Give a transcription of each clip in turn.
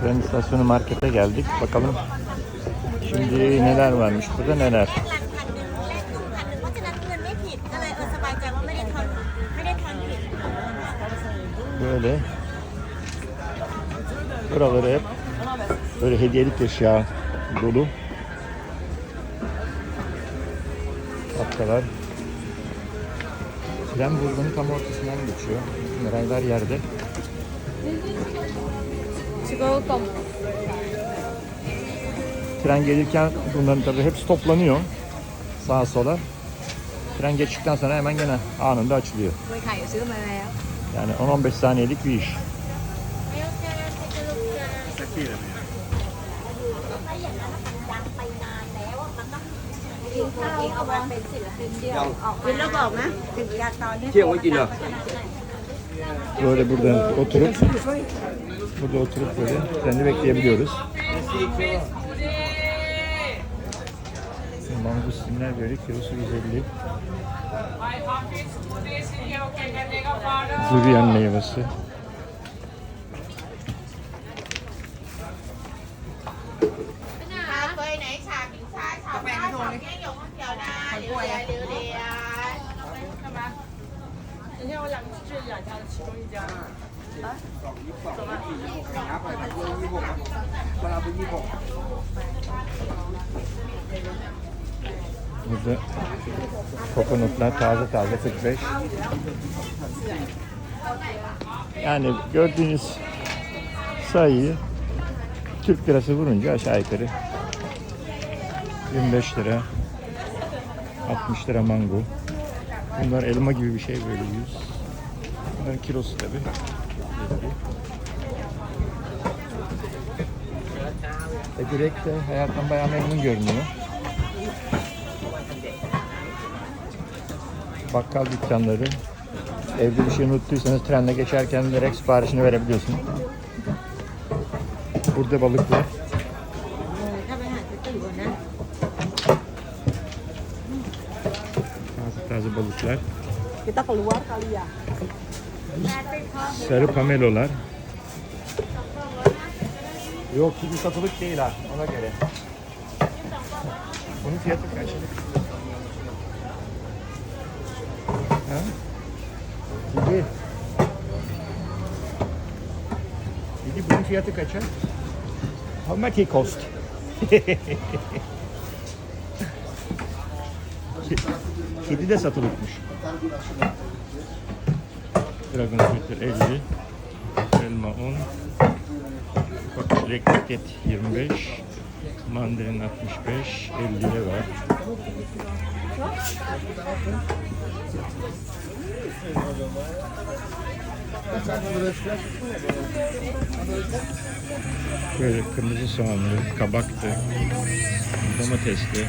Tren istasyonu markete geldik. Bakalım şimdi neler varmış burada neler. Böyle buraları hep böyle hediyelik eşya dolu. Patkalar. Tren vurgunun tam ortasından geçiyor. Raylar yerde. Çikolata mı? Tren gelirken bunların tabii hepsi toplanıyor sağa sola. Tren geçtikten sonra hemen gene anında açılıyor. Yani 10-15 saniyelik bir iş. Kiều có gì nữa? Böyle burada oturup burada oturup böyle kendi bekleyebiliyoruz. Mangustinler böyle kilosu 150. Durian meyvesi. Hãy 有两个是两家的其中一家嘛。啊？怎么？Burada kokonutlar taze taze 45. Yani gördüğünüz sayıyı Türk lirası vurunca aşağı yukarı 25 lira 60 lira mango Bunlar elma gibi bir şey böyle 100. Bunların kilosu tabi. E direkt de hayattan bayağı memnun görünüyor. bakkal dükkanları. Evde bir şey unuttuysanız trenle geçerken direkt siparişini verebiliyorsun. Burada balıklar. Balıklar. kita keluar kali ya Sarı pamelolar. Yok şimdi satılık değil ha ona göre. Bunun fiyatı kaç? Ha? Gidi. Gidi bunun fiyatı kaça? How much it cost? Kedi de satılıkmış. Dragon Fruit'ler 50. Elma 10. Ufak çilek paket 25. Mandalina 65. 50 lira var. Böyle kırmızı soğanlı, kabaktı, domatesli.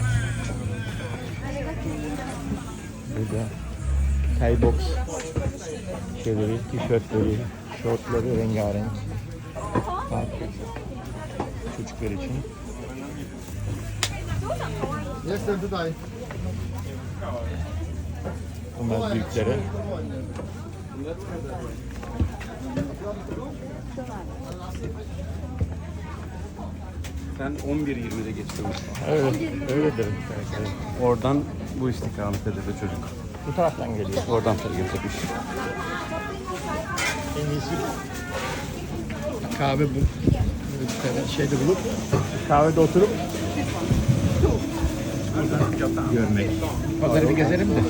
Burada Thai box şeyleri, tişörtleri, şortları rengarenk. Farklı. Çocuklar için. Jestem tutaj. Bunlar büyüklere. Ben 11.20'de geçtim. Öyle, öyledir. Evet. Oradan bu istikamete de çocuk. Bu taraftan geliyor. Oradan tabii getirmiş. En iyisi kahve bu. Şeyde bulup kahvede oturup görmek. Pazarı bir gezelim de.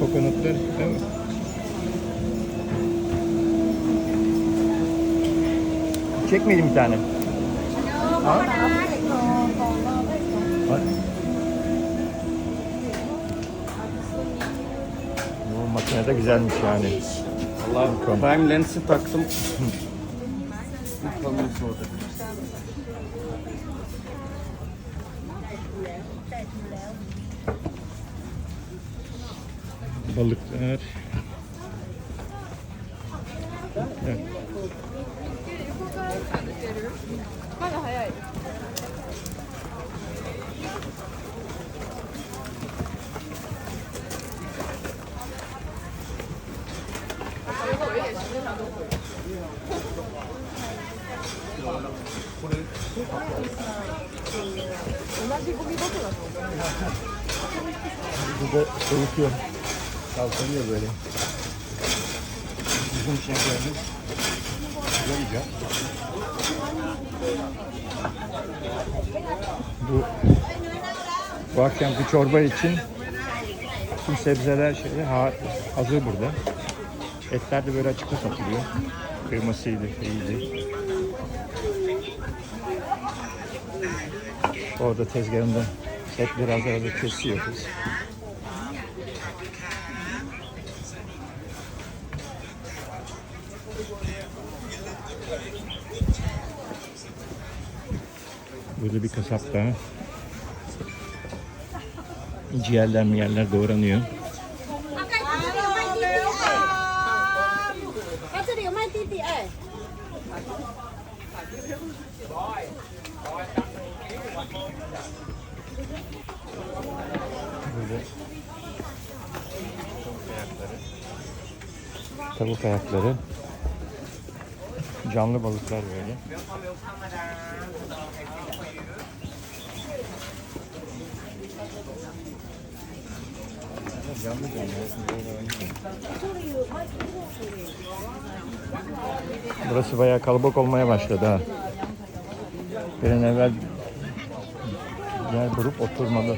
Kokonatlar değil mi? Çekmeyelim bir tane. Ha? Var. Bu makine de güzelmiş yani. Allah prime lensi taktım. Orada. Balıklar. Evet. さん抜けるまだ早いこれ同じゴミ箱だと思う。ここ、こういう人は、あ、これで上で。日本酒屋ね。Güzel. Bu bu akşamki çorba için tüm sebzeler şeyler ha- hazır burada. Etler de böyle açıkta satılıyor. Kıymasıydı, şeyiydi. Orada tezgahında etleri hazır hazır kesiyor Burada bir kasap daha. Ciğerler mi yerler doğranıyor. Böyle tavuk ayakları. Canlı balıklar böyle. Canlı canlı Burası bayağı kalabalık olmaya başladı ha. Bir an evvel diğer grup oturmalı.